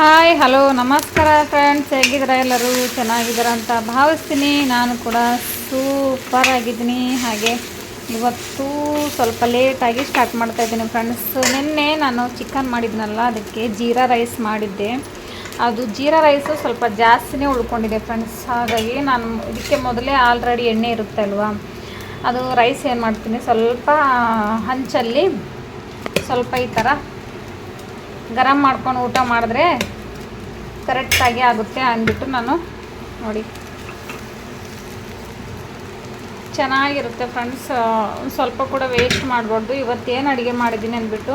Hi hello ನಮಸ್ಕಾರ friends ಹೇಗಿದ್ದೀರಾ ಎಲ್ಲರೂ? ಚೆನ್ನಾಗಿದ್ದೀರಾ ಅಂತ ಭಾವಿಸ್ತೀನಿ. ನಾನು ಕೂಡ ಸೂಪರ್ ಆಗಿದ್ದೀನಿ. ಹಾಗೆ ಇವತ್ತು ಸ್ವಲ್ಪ ಲೇಟಾಗಿ ಸ್ಟಾರ್ಟ್ ಮಾಡ್ತಾ ಇದ್ದೀನಿ ಫ್ರೆಂಡ್ಸ್ ನಿನ್ನೆ ನಾನು ಚಿಕನ್ ಮಾಡಿದ್ನಲ್ಲ, ಅದಕ್ಕೆ ಜೀರಾ ರೈಸ್ ಮಾಡಿದ್ದೆ. ಅದು ಜೀರಾ ರೈಸು ಸ್ವಲ್ಪ ಜಾಸ್ತಿನೇ ಉಳ್ಕೊಂಡಿದೆ ಫ್ರೆಂಡ್ಸ್ ಹಾಗಾಗಿ ನಾನು ಇದಕ್ಕೆ ಮೊದಲೇ ಆಲ್ರೆಡಿ ಎಣ್ಣೆ ಇರುತ್ತೆ ಅಲ್ವಾ? ಅದು ರೈಸ್ ಏನು ಮಾಡ್ತೀನಿ, ಸ್ವಲ್ಪ ಹಂಚಲ್ಲಿ ಸ್ವಲ್ಪ ಈ ಥರ ಗರಂ ಮಾಡ್ಕೊಂಡು ಊಟ ಮಾಡಿದ್ರೆ ಕರೆಕ್ಟಾಗಿ ಆಗುತ್ತೆ ಅಂದ್ಬಿಟ್ಟು ನಾನು ನೋಡಿ. ಚೆನ್ನಾಗಿರುತ್ತೆ ಫ್ರೆಂಡ್ಸ್. ಸ್ವಲ್ಪ ಕೂಡ ವೇಸ್ಟ್ ಮಾಡಬಾರ್ದು. ಇವತ್ತೇನು ಅಡುಗೆ ಮಾಡಿದ್ದೀನಿ ಅಂದ್ಬಿಟ್ಟು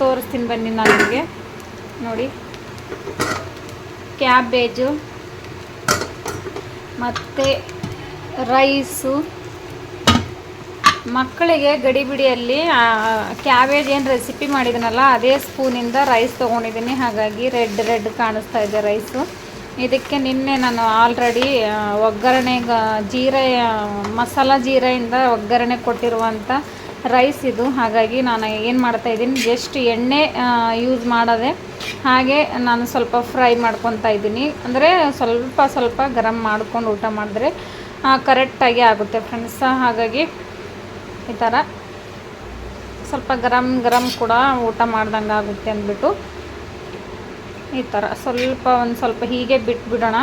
ತೋರಿಸ್ತೀನಿ ಬನ್ನಿ ನಾನು ನಿಮಗೆ. ನೋಡಿ. ಕ್ಯಾಬೇಜು, ಮತ್ತು ರೈಸು. ಮಕ್ಕಳಿಗೆ ಗಡಿಬಿಡಿಯಲ್ಲಿ ಕ್ಯಾಬೇಜ್ ಏನು ರೆಸಿಪಿ ಮಾಡಿದ್ದೀನಲ್ಲ ಅದೇ ಸ್ಪೂನಿಂದ ರೈಸ್ ತೊಗೊಂಡಿದ್ದೀನಿ ಹಾಗಾಗಿ ರೆಡ್ ರೆಡ್ ಕಾಣಿಸ್ತಾ ಇದೆ ರೈಸು ಇದಕ್ಕೆ ನಿನ್ನೆ ನಾನು ಆಲ್ರೆಡಿ ಒಗ್ಗರಣೆ ಜೀರೆ ಮಸಾಲ ಜೀರೆಯಿಂದ ಒಗ್ಗರಣೆ ಕೊಟ್ಟಿರುವಂಥ ರೈಸ್ ಇದು. ಹಾಗಾಗಿ ನಾನು ಏನು ಮಾಡ್ತಾ ಇದ್ದೀನಿ ಜಸ್ಟ್ ಎಣ್ಣೆ ಯೂಸ್ ಮಾಡದೆ, ಹಾಗೆ ನಾನು ಸ್ವಲ್ಪ ಫ್ರೈ ಮಾಡ್ಕೊತಾ ಇದ್ದೀನಿ. ಅಂದರೆ ಸ್ವಲ್ಪ ಸ್ವಲ್ಪ ಗರಂ ಮಾಡ್ಕೊಂಡು ಊಟ ಮಾಡಿದ್ರೆ ಕರೆಕ್ಟಾಗಿ ಆಗುತ್ತೆ ಫ್ರೆಂಡ್ಸ್ ಹಾಗಾಗಿ ಈ ಥರ ಸ್ವಲ್ಪ ಗರಂ ಗರಂ ಕೂಡ ಊಟ ಮಾಡ್ದಂಗೆ ಆಗುತ್ತೆ ಅಂದ್ಬಿಟ್ಟು ಈ ಥರ ಸ್ವಲ್ಪ ಒಂದು ಸ್ವಲ್ಪ ಹೀಗೆ ಬಿಟ್ಬಿಡೋಣ.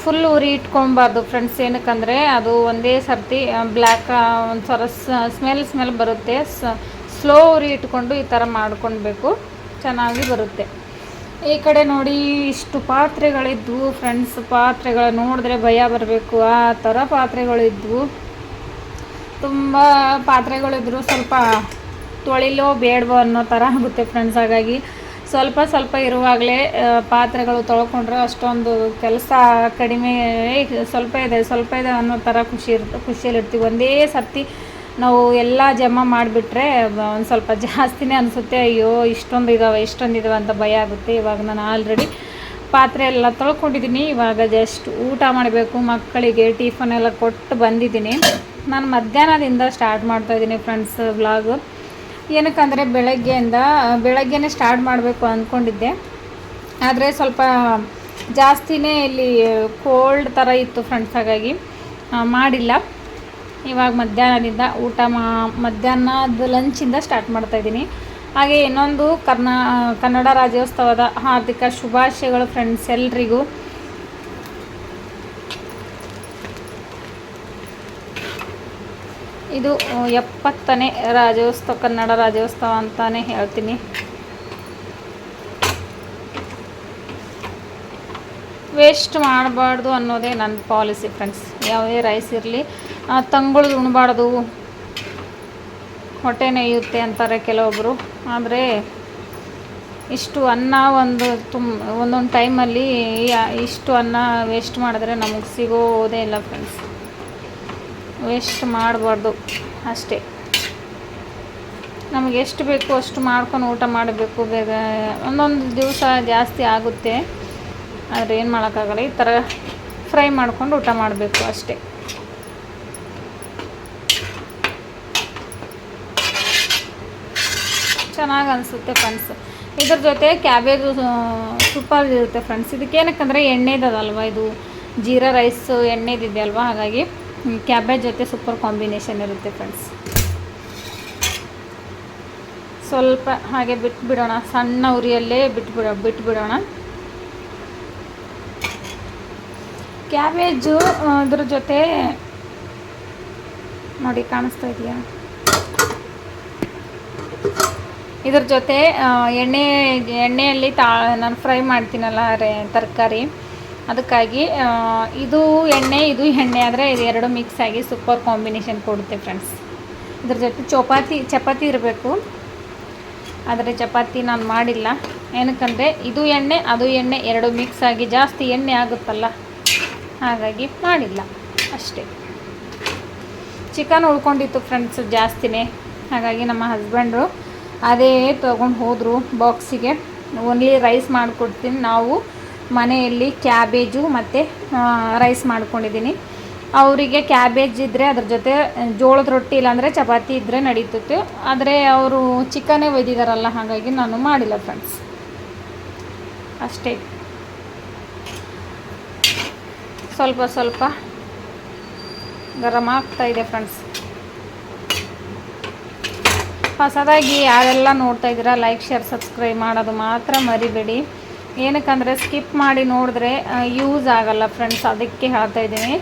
ಫುಲ್ ಉರಿ ಇಟ್ಕೊಬಾರ್ದು ಫ್ರೆಂಡ್ಸ್ ಏನಕ್ಕಂದರೆ ಅದು ಒಂದೇ ಸರ್ತಿ ಬ್ಲ್ಯಾಕ್ ಒಂದು ಸ್ವಲ್ಪ ಸ್ಮೆಲ್ ಸ್ಮೆಲ್ ಬರುತ್ತೆ. ಸ್ಲೋ ಉರಿ ಇಟ್ಕೊಂಡು ಈ ಥರ ಮಾಡ್ಕೊಳ್ಬೇಕು ಚೆನ್ನಾಗಿ ಬರುತ್ತೆ. ಈ ಕಡೆ ನೋಡಿ ಇಷ್ಟು ಪಾತ್ರೆಗಳಿದ್ವು ಫ್ರೆಂಡ್ಸ್ ಪಾತ್ರೆಗಳು ನೋಡಿದ್ರೆ ಭಯ ಬರಬೇಕು. ಆ ಥರ ಪಾತ್ರೆಗಳಿದ್ವು. ತುಂಬ ಪಾತ್ರೆಗಳಿದ್ರು ಸ್ವಲ್ಪ ತೊಳಿಲೋ ಬೇಡವೋ ಅನ್ನೋ ಥರ ಆಗುತ್ತೆ ಫ್ರೆಂಡ್ಸ್ ಹಾಗಾಗಿ ಸ್ವಲ್ಪ ಸ್ವಲ್ಪ ಇರುವಾಗಲೇ ಪಾತ್ರೆಗಳು ತೊಳ್ಕೊಂಡ್ರೆ ಅಷ್ಟೊಂದು ಕೆಲಸ ಕಡಿಮೆ ಸ್ವಲ್ಪ ಇದೆ ಸ್ವಲ್ಪ ಇದೆ ಅನ್ನೋ ಥರ ಖುಷಿ ಇರುತ್ತೆ ಖುಷಿಯಲ್ಲಿರ್ತೀವಿ ಒಂದೇ ಸರ್ತಿ ನಾವು ಎಲ್ಲ ಜಮಾ ಮಾಡಿಬಿಟ್ರೆ ಒಂದು ಸ್ವಲ್ಪ ಜಾಸ್ತಿನೇ ಅನಿಸುತ್ತೆ, ಅಯ್ಯೋ, ಇಷ್ಟೊಂದು ಇದಾವೆ ಇಷ್ಟೊಂದು ಇದಾವೆ ಅಂತ ಭಯ ಆಗುತ್ತೆ. ಇವಾಗ ನಾನು ಆಲ್ರೆಡಿ ಪಾತ್ರೆ ಎಲ್ಲ ತೊಳ್ಕೊಂಡಿದ್ದೀನಿ ಇವಾಗ ಜಸ್ಟ್ ಊಟ ಮಾಡಬೇಕು, ಮಕ್ಕಳಿಗೆ ಟಿಫನ್ ಎಲ್ಲ ಕೊಟ್ಟು ಬಂದಿದ್ದೀನಿ. ನಾನು ಮಧ್ಯಾಹ್ನದಿಂದ ಸ್ಟಾರ್ಟ್ ಮಾಡ್ತಾ ಇದ್ದೀನಿ ಫ್ರೆಂಡ್ಸ್ ವ್ಲಾಗು ಏನಕ್ಕಂದರೆ ಬೆಳಗ್ಗೆಯಿಂದ, ಬೆಳಗ್ಗೆನೇ ಸ್ಟಾರ್ಟ್ ಮಾಡಬೇಕು ಅಂದ್ಕೊಂಡಿದ್ದೆ ಆದರೆ ಸ್ವಲ್ಪ ಜಾಸ್ತಿನೇ ಇಲ್ಲಿ ಕೋಲ್ಡ್ ಥರ ಇತ್ತು ಫ್ರೆಂಡ್ಸ್ ಹಾಗಾಗಿ ಮಾಡಿಲ್ಲ. ಇವಾಗ ಮಧ್ಯಾಹ್ನದಿಂದ ಊಟ ಮಾ, ಮಧ್ಯಾಹ್ನದ ಲಂಚಿಂದ ಸ್ಟಾರ್ಟ್ ಮಾಡ್ತಾ ಇದ್ದೀನಿ ಹಾಗೆ ಇನ್ನೊಂದು ಕರ್ನಾ, ಕನ್ನಡ ರಾಜ್ಯೋತ್ಸವದ ಹಾರ್ದಿಕ ಶುಭಾಶಯಗಳು ಫ್ರೆಂಡ್ಸ್ ಎಲ್ರಿಗೂ. ಇದು ಎಪ್ಪತ್ತನೇ ರಾಜ್ಯೋತ್ಸವ, ಕನ್ನಡ ರಾಜ್ಯೋತ್ಸವ ಅಂತಾನೆ ಹೇಳ್ತೀನಿ. ವೇಸ್ಟ್ ಮಾಡಬಾರ್ದು ಅನ್ನೋದೇ ನನ್ನ ಪಾಲಿಸಿ ಫ್ರೆಂಡ್ಸ್ ಯಾವುದೇ ರೈಸ್ ಇರಲಿ ತಂಗುಳ್ದು ಉಣಬಾರ್ದು. ಹೊಟ್ಟೆ ನೋಯುತ್ತೆ ಅಂತಾರೆ ಕೆಲವೊಬ್ಬರು ಆದರೆ, ಇಷ್ಟು ಅನ್ನ ಒಂದು ತುಮ್, ಒಂದೊಂದು ಟೈಮಲ್ಲಿ ಇಷ್ಟು ಅನ್ನ ವೇಸ್ಟ್ ಮಾಡಿದ್ರೆ ನಮಗೆ ಸಿಗೋದೇ ಇಲ್ಲ ಫ್ರೆಂಡ್ಸ್ ವೇಸ್ಟ್ ಮಾಡಬಾರ್ದು, ಅಷ್ಟೇ. ನಮಗೆ ಎಷ್ಟು ಬೇಕು ಅಷ್ಟು ಮಾಡ್ಕೊಂಡು ಊಟ ಮಾಡಬೇಕು, ಬೇಗ ಒಂದೊಂದು ದಿವಸ ಜಾಸ್ತಿ ಆಗುತ್ತೆ. ಆದರೆ ಏನು ಮಾಡೋಕ್ಕಾಗಲ್ಲ, ಈ ಥರ ಫ್ರೈ ಮಾಡ್ಕೊಂಡು ಊಟ ಮಾಡಬೇಕು ಅಷ್ಟೇ. ಚೆನ್ನಾಗಿ ಅನಿಸುತ್ತೆ ಫ್ರೆಂಡ್ಸ್ ಇದ್ರ ಜೊತೆ ಕ್ಯಾಬೇಜು ಸೂಪರ್ ಇರುತ್ತೆ ಫ್ರೆಂಡ್ಸ್ ಇದಕ್ಕೆ ಏನಕ್ಕಂದರೆ ಎಣ್ಣೆದದಲ್ವ ಇದು? ಜೀರಾ ರೈಸು ಎಣ್ಣೆದಿದೆ ಅಲ್ವಾ ಹಾಗಾಗಿ ಕ್ಯಾಬೇಜ್ ಜೊತೆ ಸೂಪರ್ ಕಾಂಬಿನೇಷನ್ ಇರುತ್ತೆ ಫ್ರೆಂಡ್ಸ್ ಸ್ವಲ್ಪ ಹಾಗೆ ಬಿಟ್ಬಿಡೋಣ, ಸಣ್ಣ ಉರಿಯಲ್ಲೇ ಬಿಟ್ಬಿಡ, ಬಿಟ್ಬಿಡೋಣ. ಕ್ಯಾಬೇಜು ಅದ್ರ ಜೊತೆ ನೋಡಿ ಕಾಣಿಸ್ತಾ ಇದೆಯಾ? ಇದ್ರ ಜೊತೆ ಎಣ್ಣೆ, ಎಣ್ಣೆಯಲ್ಲಿ ತಾ, ನಾನು ಫ್ರೈ ಮಾಡ್ತೀನಲ್ಲ ರೇ ತರಕಾರಿ. ಅದಕ್ಕಾಗಿ ಇದು ಎಣ್ಣೆ ಇದು ಎಣ್ಣೆ ಆದರೆ ಇದು ಎರಡು ಮಿಕ್ಸ್ ಆಗಿ ಸೂಪರ್ ಕಾಂಬಿನೇಷನ್ ಕೊಡುತ್ತೆ ಫ್ರೆಂಡ್ಸ್ ಇದ್ರ ಜೊತೆ ಚಪಾತಿ ಚಪಾತಿ ಇರಬೇಕು. ಆದರೆ ಚಪಾತಿ ನಾನು ಮಾಡಿಲ್ಲ. ಏನಕ್ಕಂದರೆ ಇದು ಎಣ್ಣೆ, ಅದು ಎಣ್ಣೆ ಎರಡು ಮಿಕ್ಸ್ ಆಗಿ ಜಾಸ್ತಿ ಎಣ್ಣೆ ಆಗುತ್ತಲ್ಲ? ಹಾಗಾಗಿ ಮಾಡಿಲ್ಲ. ಅಷ್ಟೇ. ಚಿಕನ್ ಉಳ್ಕೊಂಡಿತ್ತು ಫ್ರೆಂಡ್ಸ್ ಜಾಸ್ತಿನೇ. ಹಾಗಾಗಿ ನಮ್ಮ ಹಸ್ಬೆಂಡ್ರು ಅದೇ ತೊಗೊಂಡು ಹೋದರು ಬಾಕ್ಸಿಗೆ ಓನ್ಲಿ ರೈಸ್ ಮಾಡಿಕೊಡ್ತೀನಿ. ನಾವು ಮನೆಯಲ್ಲಿ ಕ್ಯಾಬೇಜು ಮತ್ತು ರೈಸ್ ಮಾಡ್ಕೊಂಡಿದ್ದೀನಿ. ಅವರಿಗೆ ಕ್ಯಾಬೇಜ್ ಇದ್ದರೆ ಅದ್ರ ಜೊತೆ ಜೋಳದ ರೊಟ್ಟಿ ಇಲ್ಲಾಂದರೆ ಚಪಾತಿ ಇದ್ದರೆ ನಡೀತಿತ್ತು ಆದರೆ ಅವರು ಚಿಕನೇ ಒಯ್ದಿದ್ದಾರಲ್ಲ ಹಾಗಾಗಿ ನಾನು ಮಾಡಿಲ್ಲ ಫ್ರೆಂಡ್ಸ್ ಅಷ್ಟೇ. ಸ್ವಲ್ಪ ಸ್ವಲ್ಪ ಗರಮ್ ಆಗ್ತಾ ಇದೆ ಫ್ರೆಂಡ್ಸ್ ಹೊಸದಾಗಿ ಯಾರೆಲ್ಲ ನೋಡ್ತಾ ಇದ್ದೀರಾ ಲೈಕ್ ಶೇರ್ ಸಬ್ಸ್ಕ್ರೈಬ್ ಮಾಡೋದು ಮಾತ್ರ ಮರಿಬೇಡಿ. ಏನಕ್ಕಂದರೆ ಸ್ಕಿಪ್ ಮಾಡಿ ನೋಡಿದ್ರೆ ಯೂಸ್ ಆಗಲ್ಲ ಫ್ರೆಂಡ್ಸ್ ಅದಕ್ಕೆ ಹೇಳ್ತಾ ಇದ್ದೀನಿ.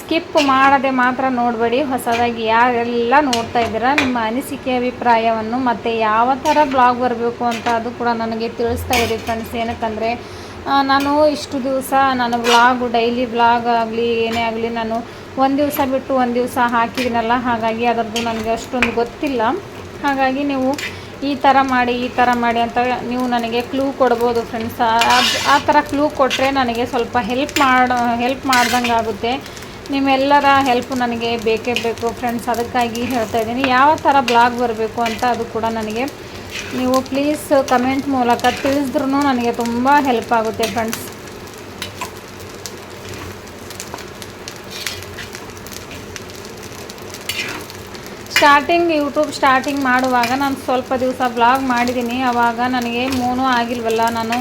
ಸ್ಕಿಪ್ ಮಾಡದೆ ಮಾತ್ರ ನೋಡಬೇಡಿ, ಹೊಸದಾಗಿ ಯಾರೆಲ್ಲ ನೋಡ್ತಾ ಇದ್ದೀರಾ, ನಿಮ್ಮ ಅನಿಸಿಕೆ, ಅಭಿಪ್ರಾಯವನ್ನು ಮತ್ತು ಯಾವ ಥರ ಬ್ಲಾಗ್ ಬರಬೇಕು ಅಂತ ಅದು ಕೂಡ ನನಗೆ ತಿಳಿಸ್ತಾ ಇರಿ ಫ್ರೆಂಡ್ಸ್ ಏನಕ್ಕಂದರೆ ನಾನು ಇಷ್ಟು ದಿವಸ ನಾನು ಬ್ಲಾಗು ಡೈಲಿ ಬ್ಲಾಗ್ ಆಗಲಿ, ಏನೇ ಆಗಲಿ ನಾನು ಒಂದು ದಿವಸ ಬಿಟ್ಟು ಒಂದು ದಿವಸ ಹಾಕಿದ್ದೀನಲ್ಲ ಹಾಗಾಗಿ ಅದರದ್ದು ನನಗೆ ಅಷ್ಟೊಂದು ಗೊತ್ತಿಲ್ಲ. ಹಾಗಾಗಿ ನೀವು ಈ ಥರ ಮಾಡಿ, ಈ ಥರ ಮಾಡಿ ಅಂತ ನೀವು ನನಗೆ ಕ್ಲೂ ಕೊಡ್ಬೋದು ಫ್ರೆಂಡ್ಸ್ ಆ ಥರ ಕ್ಲೂ ಕೊಟ್ಟರೆ ನನಗೆ ಸ್ವಲ್ಪ ಹೆಲ್ಪ್ ಮಾಡೋ ಹೆಲ್ಪ್ ಮಾಡ್ದಂಗೆ ಆಗುತ್ತೆ. ನಿಮ್ಮೆಲ್ಲರ ಹೆಲ್ಪ್ ನನಗೆ ಬೇಕೇ ಬೇಕು ಫ್ರೆಂಡ್ಸ್ ಅದಕ್ಕಾಗಿ ಹೇಳ್ತಾ ಇದ್ದೀನಿ, ಯಾವ ಥರ ಬ್ಲಾಗ್ ಬರಬೇಕು ಅಂತ ಅದು ಕೂಡ ನನಗೆ ನೀವು ಪ್ಲೀಸ್ ಕಮೆಂಟ್ ಮೂಲಕ ತಿಳಿಸಿದ್ರೂ ನನಗೆ ತುಂಬ ಹೆಲ್ಪ್ ಆಗುತ್ತೆ ಫ್ರೆಂಡ್ಸ್ ಸ್ಟಾರ್ಟಿಂಗ್ ಯೂಟ್ಯೂಬ್ ಸ್ಟಾರ್ಟಿಂಗ್ ಮಾಡುವಾಗ ನಾನು ಸ್ವಲ್ಪ ದಿವಸ ವ್ಲಾಗ್ ಮಾಡಿದ್ದೀನಿ. ಆವಾಗ ನನಗೆ ಮೂನು ಆಗಿಲ್ವಲ್ಲ, ನಾನು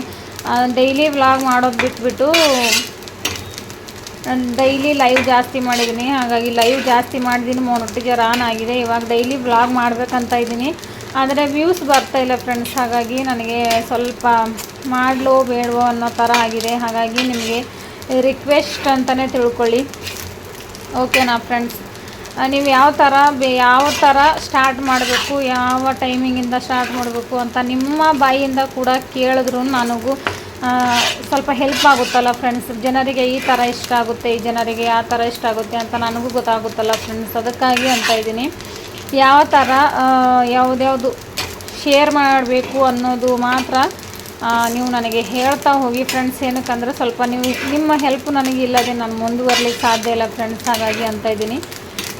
ಡೈಲಿ ವ್ಲಾಗ್ ಮಾಡೋದು ಬಿಟ್ಬಿಟ್ಟು ಡೈಲಿ ಲೈವ್ ಜಾಸ್ತಿ ಮಾಡಿದ್ದೀನಿ. ಹಾಗಾಗಿ ಲೈವ್ ಜಾಸ್ತಿ ಮಾಡಿದ್ದೀನಿ ಮೊನೊಟ್ಟಿಗೆ ರಾನ್ ಆಗಿದೆ. ಇವಾಗ ಡೈಲಿ ವ್ಲಾಗ್ ಮಾಡಬೇಕಂತ ಇದ್ದೀನಿ. ಆದರೆ ವ್ಯೂಸ್ ಬರ್ತಾ ಇಲ್ಲ ಫ್ರೆಂಡ್ಸ್ ಹಾಗಾಗಿ ನನಗೆ ಸ್ವಲ್ಪ ಮಾಡಲೋ ಬೇಡವೋ ಅನ್ನೋ ಥರ ಆಗಿದೆ. ಹಾಗಾಗಿ ನಿಮಗೆ ರಿಕ್ವೆಸ್ಟ್ ಅಂತಲೇ ತಿಳ್ಕೊಳ್ಳಿ. ಓಕೆನಾ ಫ್ರೆಂಡ್ಸ್ ನೀವು ಯಾವ ಥರ ಯಾವ ಥರ ಸ್ಟಾರ್ಟ್ ಮಾಡಬೇಕು, ಯಾವ ಟೈಮಿಂಗಿಂದ ಸ್ಟಾರ್ಟ್ ಮಾಡಬೇಕು ಅಂತ ನಿಮ್ಮ ಬಾಯಿಯಿಂದ ಕೂಡ ಕೇಳಿದ್ರು ನನಗೂ. ಸ್ವಲ್ಪ ಹೆಲ್ಪ್ ಆಗುತ್ತಲ್ಲ ಫ್ರೆಂಡ್ಸ್ ಜನರಿಗೆ ಈ ಥರ ಇಷ್ಟ ಆಗುತ್ತೆ, ಈ ಜನರಿಗೆ ಯಾವ ಥರ ಇಷ್ಟ ಆಗುತ್ತೆ ಅಂತ ನನಗೂ ಗೊತ್ತಾಗುತ್ತಲ್ಲ ಫ್ರೆಂಡ್ಸ್ ಅದಕ್ಕಾಗಿ ಅಂತ ಇದ್ದೀನಿ. ಯಾವ ಥರ ಯಾವುದ್ಯಾವುದು ಶೇರ್ ಮಾಡಬೇಕು ಅನ್ನೋದು ಮಾತ್ರ ನೀವು ನನಗೆ ಹೇಳ್ತಾ ಹೋಗಿ ಫ್ರೆಂಡ್ಸ್ ಏನಕ್ಕಂದ್ರೆ ಸ್ವಲ್ಪ ನೀವು ನಿಮ್ಮ ಹೆಲ್ಪ್ ನನಗೆ ಇಲ್ಲದೆ ನಾನು ಮುಂದುವರ್ಲಿಕ್ಕೆ ಸಾಧ್ಯ ಇಲ್ಲ ಫ್ರೆಂಡ್ಸ್ ಹಾಗಾಗಿ ಅಂತ ಇದ್ದೀನಿ.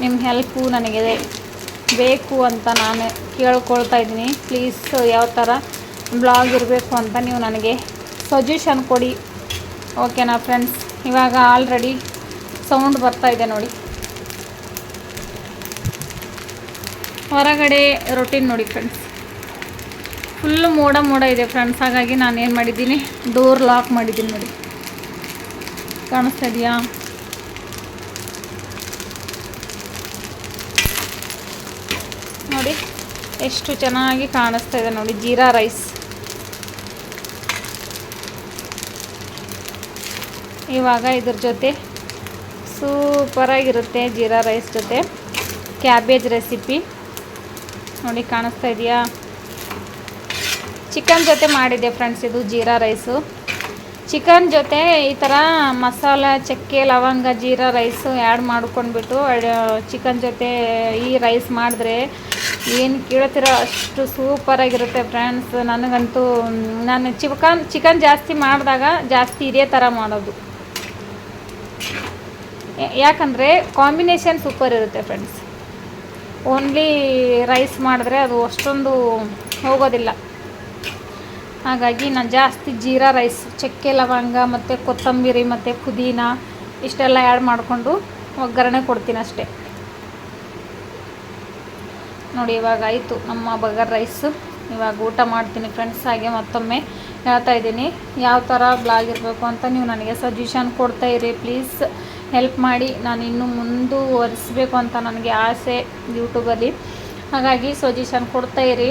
ನಿಮ್ಮ ಹೆಲ್ಪು ನನಗೆ ಬೇಕು ಅಂತ ನಾನು ಕೇಳ್ಕೊಳ್ತಾ ಇದ್ದೀನಿ. ಪ್ಲೀಸ್ ಯಾವ ಥರ ಬ್ಲಾಗ್ ಇರಬೇಕು ಅಂತ ನೀವು ನನಗೆ ಸಜೆಷನ್ ಕೊಡಿ. ಓಕೆನಾ ಫ್ರೆಂಡ್ಸ್ ಇವಾಗ ಆಲ್ರೆಡಿ ಸೌಂಡ್ ಬರ್ತಾ ಇದೆ ನೋಡಿ. ಹೊರಗಡೆ ರೊಟೀನ್ ನೋಡಿ ಫ್ರೆಂಡ್ಸ್ ಫುಲ್ಲು ಮೋಡ ಮೋಡ ಇದೆ ಫ್ರೆಂಡ್ಸ್ ಹಾಗಾಗಿ ನಾನು ಏನು ಮಾಡಿದ್ದೀನಿ? ಡೋರ್ ಲಾಕ್ ಮಾಡಿದ್ದೀನಿ ನೋಡಿ. ಕಾಣಿಸ್ತಾ ಇದೆಯಾ ನೋಡಿ ಎಷ್ಟು ಚೆನ್ನಾಗಿ ಕಾಣಿಸ್ತಾ ಇದೆ ನೋಡಿ, ಜೀರಾ ರೈಸ್. ಇವಾಗ ಇದ್ರ ಜೊತೆ ಸೂಪರಾಗಿರುತ್ತೆ ಜೀರಾ ರೈಸ್ ಜೊತೆ. Cabbage recipe. ನೋಡಿ, ಕಾಣಿಸ್ತಾ ಇದೆಯಾ? ಚಿಕನ್ ಜೊತೆ ಮಾಡಿದೆ ಫ್ರೆಂಡ್ಸ್, ಇದು ಜೀರಾ ರೈಸು. ಚಿಕನ್ ಜೊತೆ ಈ ಥರ ಮಸಾಲ, ಚಕ್ಕೆ, ಲವಂಗ, ಜೀರಾ ರೈಸು ಆ್ಯಡ್ ಮಾಡ್ಕೊಂಡ್ಬಿಟ್ಟು ಚಿಕನ್ ಜೊತೆ ಈ ರೈಸ್ ಮಾಡಿದ್ರೆ ಏನು ಕೇಳ್ತಿರೋ? ಅಷ್ಟು ಸೂಪರಾಗಿರುತ್ತೆ ಫ್ರೆಂಡ್ಸ್ ನನಗಂತೂ, ನಾನು ಚಿಕನ್ ಚಿಕನ್ ಜಾಸ್ತಿ ಮಾಡಿದಾಗ ಜಾಸ್ತಿ ಇದೇ ಥರ ಮಾಡೋದು. ಯಾಕಂದರೆ ಕಾಂಬಿನೇಷನ್ ಸೂಪರ್ ಇರುತ್ತೆ ಫ್ರೆಂಡ್ಸ್ ಓನ್ಲಿ ರೈಸ್ ಮಾಡಿದ್ರೆ ಅದು ಅಷ್ಟೊಂದು ಹೋಗೋದಿಲ್ಲ. ಹಾಗಾಗಿ ನಾನು ಜಾಸ್ತಿ ಜೀರಾ ರೈಸ್, ಚಕ್ಕೆ ಲವಂಗ ಮತ್ತು ಕೊತ್ತಂಬರಿ ಮತ್ತು ಪುದೀನ ಇಷ್ಟೆಲ್ಲ ಆ್ಯಡ್ ಮಾಡಿಕೊಂಡು ಒಗ್ಗರಣೆ ಕೊಡ್ತೀನಿ ಅಷ್ಟೇ. ನೋಡಿ ಇವಾಗ ಆಯಿತು ನಮ್ಮ ಬಗರ್ ರೈಸು ಇವಾಗ ಊಟ ಮಾಡ್ತೀನಿ ಫ್ರೆಂಡ್ಸ್ ಹಾಗೆ ಮತ್ತೊಮ್ಮೆ ಹೇಳ್ತಾ ಇದ್ದೀನಿ. ಯಾವ ಥರ ಬ್ಲಾಗ್ ಇರಬೇಕು ಅಂತ ನೀವು ನನಗೆ ಸಜೆಷನ್ ಕೊಡ್ತಾ ಇರಿ ಪ್ಲೀಸ್ ಹೆಲ್ಪ್ ಮಾಡಿ. ನಾನು ಇನ್ನೂ ಮುಂದುವರಿಸಬೇಕು ಅಂತ ನನಗೆ ಆಸೆ ಯೂಟ್ಯೂಬಲ್ಲಿ ಹಾಗಾಗಿ ಸಜೆಷನ್ ಕೊಡ್ತಾ ಇರಿ.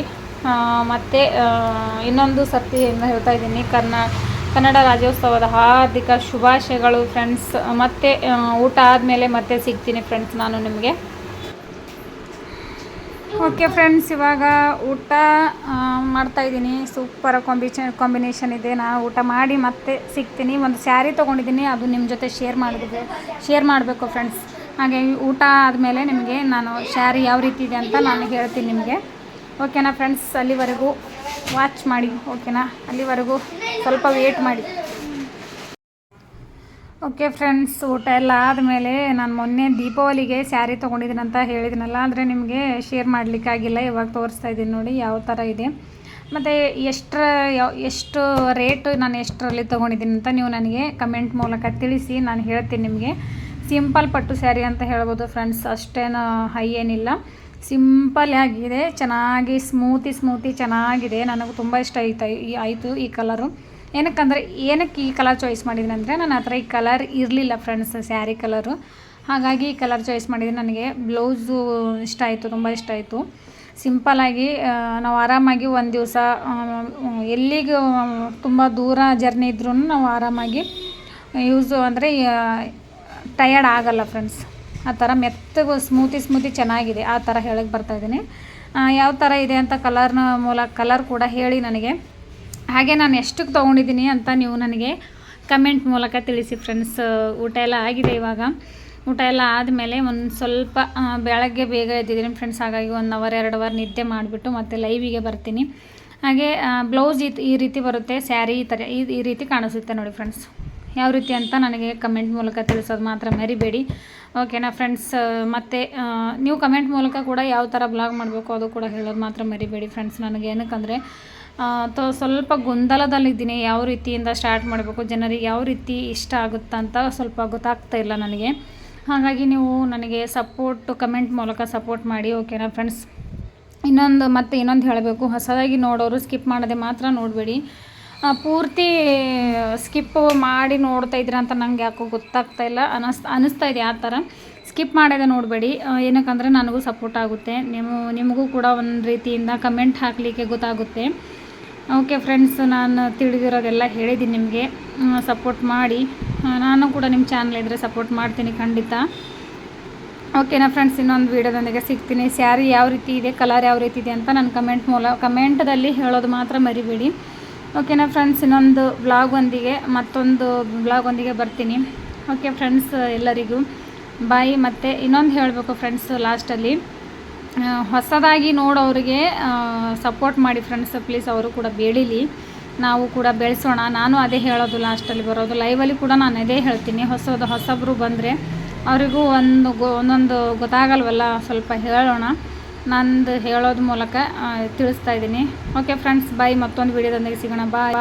ಮತ್ತು ಇನ್ನೊಂದು ಸರ್ತಿ ಹೇಳ್ತಾ ಇದ್ದೀನಿ. ಕರ್ನಾ, ಕನ್ನಡ ರಾಜ್ಯೋತ್ಸವದ ಹಾರ್ದಿಕ ಶುಭಾಶಯಗಳು ಫ್ರೆಂಡ್ಸ್ ಮತ್ತು ಊಟ ಆದಮೇಲೆ ಮತ್ತೆ ಸಿಗ್ತೀನಿ ಫ್ರೆಂಡ್ಸ್ ನಾನು ನಿಮಗೆ. ಓಕೆ ಫ್ರೆಂಡ್ಸ್ ಇವಾಗ ಊಟ ಮಾಡ್ತಾಯಿದ್ದೀನಿ ಸೂಪರ್ ಕಾಂಬಿಚ ಕಾಂಬಿನೇಷನ್ ಇದೆ. ನಾನು ಊಟ ಮಾಡಿ ಮತ್ತೆ ಸಿಗ್ತೀನಿ. ಒಂದು ಸ್ಯಾರಿ ತೊಗೊಂಡಿದ್ದೀನಿ. ಅದು ನಿಮ್ಮ ಜೊತೆ ಶೇರ್ ಮಾಡಿದೆ ಶೇರ್ ಮಾಡಬೇಕು ಫ್ರೆಂಡ್ಸ್ ಹಾಗೆ ಊಟ ಆದಮೇಲೆ ನಿಮಗೆ ನಾನು ಸ್ಯಾರಿ ಯಾವ ರೀತಿ ಇದೆ ಅಂತ ನಾನು ಹೇಳ್ತೀನಿ ನಿಮಗೆ. ಓಕೆನಾ ಫ್ರೆಂಡ್ಸ್, ಅಲ್ಲಿವರೆಗೂ ವಾಚ್ ಮಾಡಿ, ಓಕೆನಾ? ಅಲ್ಲಿವರೆಗೂ ಸ್ವಲ್ಪ ವೇಟ್ ಮಾಡಿ. ಓಕೆ ಫ್ರೆಂಡ್ಸ್, ಊಟ ಎಲ್ಲ ಆದಮೇಲೆ ನಾನು ಮೊನ್ನೆ ದೀಪಾವಳಿಗೆ ಸ್ಯಾರಿ ತೊಗೊಂಡಿದ್ದೀನಂತ ಹೇಳಿದ್ದೀನಲ್ಲ ಆದರೆ ನಿಮಗೆ ಶೇರ್ ಮಾಡಲಿಕ್ಕಾಗಿಲ್ಲ, ಇವಾಗ ತೋರಿಸ್ತಾ ಇದ್ದೀನಿ ನೋಡಿ ಯಾವ ಥರ ಇದೆ. ಮತ್ತು ಎಷ್ಟರ, ಎಷ್ಟು ರೇಟ್ ನಾನು ಎಷ್ಟರಲ್ಲಿ ತೊಗೊಂಡಿದ್ದೀನಿ ಅಂತ ನೀವು ನನಗೆ ಕಮೆಂಟ್ ಮೂಲಕ ತಿಳಿಸಿ, ನಾನು ಹೇಳ್ತೀನಿ ನಿಮಗೆ. ಸಿಂಪಲ್ ಪಟ್ಟು ಸ್ಯಾರಿ ಅಂತ ಹೇಳ್ಬೋದು ಫ್ರೆಂಡ್ಸ್, ಅಷ್ಟೇನು ಹೈ ಏನಿಲ್ಲ. ಸಿಂಪಲ್ ಆಗಿದೆ, ಚೆನ್ನಾಗಿ ಸ್ಮೂತಿ ಸ್ಮೂತಿ ಚೆನ್ನಾಗಿದೆ, ನನಗೆ ತುಂಬ ಇಷ್ಟ ಆಯ್ತು ಈ ಆಯಿತು ಈ ಕಲರು. ಏನಕ್ಕಂದರೆ ಏನಕ್ಕೆ ಈ ಕಲರ್ ಚಾಯ್ಸ್ ಮಾಡಿದ್ದೀನಿ ಅಂದರೆ ನನ್ನ ಹತ್ರ ಈ ಕಲರ್ ಇರಲಿಲ್ಲ ಫ್ರೆಂಡ್ಸ್ ಸ್ಯಾರಿ ಕಲರು. ಹಾಗಾಗಿ ಈ ಕಲರ್ ಚಾಯ್ಸ್ ಮಾಡಿದ್ದೀನಿ, ನನಗೆ ಬ್ಲೌಸು ಇಷ್ಟ ಆಯಿತು, ತುಂಬ ಇಷ್ಟ ಆಯಿತು. ಸಿಂಪಲಾಗಿ ನಾವು ಆರಾಮಾಗಿ ಒಂದು ದಿವಸ ಎಲ್ಲಿಗೆ ತುಂಬ ದೂರ ಜರ್ನಿ ಇದ್ರೂ ನಾವು ಆರಾಮಾಗಿ ಯೂಸು ಅಂದರೆ ಟಯರ್ಡ್ ಆಗಲ್ಲ ಫ್ರೆಂಡ್ಸ್ ಆ ಥರ ಮೆತ್ತಗೆ ಸ್ಮೂತಿ ಸ್ಮೂತಿ ಚೆನ್ನಾಗಿದೆ. ಆ ಥರ ಹೇಳಕ್ಕೆ ಬರ್ತಾಯಿದ್ದೀನಿ ಯಾವ ಥರ ಇದೆ ಅಂತ ಕಲರ್ನ ಮೂಲಕ ಕಲರ್ ಕೂಡ ಹೇಳಿ ನನಗೆ. ಹಾಗೆ ನಾನು ಎಷ್ಟಕ್ಕೆ ತೊಗೊಂಡಿದ್ದೀನಿ ಅಂತ ನೀವು ನನಗೆ ಕಮೆಂಟ್ ಮೂಲಕ ತಿಳಿಸಿ ಫ್ರೆಂಡ್ಸ್ ಊಟ ಎಲ್ಲ ಆಗಿದೆ ಇವಾಗ. ಊಟ ಎಲ್ಲ ಆದಮೇಲೆ ಒಂದು ಸ್ವಲ್ಪ ಬೆಳಗ್ಗೆ ಬೇಗ ಎದ್ದಿದ್ದೀನಿ ಫ್ರೆಂಡ್ಸ್ ಹಾಗಾಗಿ ಒನ್ ಅವರ್ ಎರಡು ಅವರ್ ನಿದ್ದೆ ಮಾಡಿಬಿಟ್ಟು ಮತ್ತೆ ಲೈವಿಗೆ ಬರ್ತೀನಿ. ಹಾಗೆ ಬ್ಲೌಸ್ ಈ ಈ ರೀತಿ ಬರುತ್ತೆ ಸ್ಯಾರಿ ಈ ಥರ ಈ ರೀತಿ ಕಾಣಿಸುತ್ತೆ ನೋಡಿ ಫ್ರೆಂಡ್ಸ್ ಯಾವ ರೀತಿ ಅಂತ ನನಗೆ ಕಮೆಂಟ್ ಮೂಲಕ ತಿಳಿಸೋದು ಮಾತ್ರ ಮರಿಬೇಡಿ. ಓಕೆನಾ ಫ್ರೆಂಡ್ಸ್ ಮತ್ತು ನೀವು ಕಮೆಂಟ್ ಮೂಲಕ ಕೂಡ ಯಾವ ಥರ ಬ್ಲಾಗ್ ಮಾಡಬೇಕು ಅದು ಕೂಡ ಹೇಳೋದು ಮಾತ್ರ ಮರಿಬೇಡಿ ಫ್ರೆಂಡ್ಸ್ ನನಗೆ ಏನಕ್ಕಂದರೆ ತೊ, ಸ್ವಲ್ಪ ಗೊಂದಲದಲ್ಲಿದ್ದೀನಿ ಯಾವ ರೀತಿಯಿಂದ ಸ್ಟಾರ್ಟ್ ಮಾಡಬೇಕು, ಜನರಿಗೆ ಯಾವ ರೀತಿ ಇಷ್ಟ ಆಗುತ್ತ ಅಂತ ಸ್ವಲ್ಪ ಗೊತ್ತಾಗ್ತಾ ಇಲ್ಲ ನನಗೆ. ಹಾಗಾಗಿ ನೀವು ನನಗೆ ಸಪೋರ್ಟ್ ಕಮೆಂಟ್ ಮೂಲಕ ಸಪೋರ್ಟ್ ಮಾಡಿ ಓಕೆನಾ ಫ್ರೆಂಡ್ಸ್ ಇನ್ನೊಂದು, ಮತ್ತೆ ಇನ್ನೊಂದು ಹೇಳಬೇಕು. ಹೊಸದಾಗಿ ನೋಡೋರು ಸ್ಕಿಪ್ ಮಾಡದೆ ಮಾತ್ರ ನೋಡಬೇಡಿ. ಪೂರ್ತಿ ಸ್ಕಿಪ್ ಮಾಡಿ ನೋಡ್ತಾ ಇದ್ರ ಅಂತ ನಂಗೆ ಯಾಕೋ ಗೊತ್ತಾಗ್ತಾ ಇಲ್ಲ. ಅನಸ್ ಅನಿಸ್ತಾ ಇದೆ ಆ ಥರ. ಸ್ಕಿಪ್ ಮಾಡೋದೇ ನೋಡಬೇಡಿ. ಏನಕ್ಕಂದರೆ ನನಗೂ ಸಪೋರ್ಟ್ ಆಗುತ್ತೆ. ನೀವು, ನಿಮಗೂ ಕೂಡ ಒಂದು ರೀತಿಯಿಂದ ಕಮೆಂಟ್ ಹಾಕಲಿಕ್ಕೆ ಗೊತ್ತಾಗುತ್ತೆ. ಓಕೆ ಫ್ರೆಂಡ್ಸ್ ನಾನು ತಿಳಿದಿರೋದೆಲ್ಲ ಹೇಳಿದ್ದೀನಿ ನಿಮಗೆ. ಸಪೋರ್ಟ್ ಮಾಡಿ. ನಾನು ಕೂಡ ನಿಮ್ಮ ಚಾನಲ್ ಇದ್ದರೆ ಸಪೋರ್ಟ್ ಮಾಡ್ತೀನಿ ಖಂಡಿತ. ಓಕೆನಾ ಫ್ರೆಂಡ್ಸ್ ಇನ್ನೊಂದು ವೀಡಿಯೋದೊಂದಿಗೆ ಸಿಗ್ತೀನಿ. ಸ್ಯಾರಿ ಯಾವ ರೀತಿ ಇದೆ ಕಲರ್ ಯಾವ ರೀತಿ ಇದೆ ಅಂತ ನಾನು ಕಮೆಂಟ್ ಮೂಲ ಕಮೆಂಟದಲ್ಲಿ ಹೇಳೋದು ಮಾತ್ರ ಮರಿಬೇಡಿ. ಓಕೆನಾ ಫ್ರೆಂಡ್ಸ್ ಇನ್ನೊಂದು ವ್ಲಾಗೊಂದಿಗೆ ಮತ್ತೊಂದು ವ್ಲಾಗೊಂದಿಗೆ ಬರ್ತೀನಿ. ಓಕೆ ಫ್ರೆಂಡ್ಸ್ ಎಲ್ಲರಿಗೂ ಬಾಯ್ ಮತ್ತು ಇನ್ನೊಂದು ಹೇಳಬೇಕು ಫ್ರೆಂಡ್ಸ್ ಲಾಸ್ಟಲ್ಲಿ ಹೊಸದಾಗಿ ನೋಡೋರಿಗೆ ಸಪೋರ್ಟ್ ಮಾಡಿ ಫ್ರೆಂಡ್ಸ್ ಪ್ಲೀಸ್ ಅವರು ಕೂಡ ಬೆಳೀಲಿ ನಾವು ಕೂಡ ಬೆಳೆಸೋಣ. ನಾನು ಅದೇ ಹೇಳೋದು ಲಾಸ್ಟಲ್ಲಿ ಬರೋದು. ಲೈವಲ್ಲಿ ಕೂಡ ನಾನು ಅದೇ ಹೇಳ್ತೀನಿ. ಹೊಸದು, ಹೊಸಬ್ರು ಬಂದರೆ ಅವರಿಗೂ ಒಂದು ಗೊ, ಒಂದೊಂದು ಗೊತ್ತಾಗಲ್ವಲ್ಲ, ಸ್ವಲ್ಪ ಹೇಳೋಣ. ನಂದು ಹೇಳೋದು ಮೂಲಕ ತಿಳಿಸ್ತಾ ಇದ್ದೀನಿ. ಓಕೆ ಫ್ರೆಂಡ್ಸ್ ಬಾಯ್ ಮತ್ತೊಂದು ವಿಡಿಯೋದೊಂದಿಗೆ ಸಿಗೋಣ. ಬಾಯ್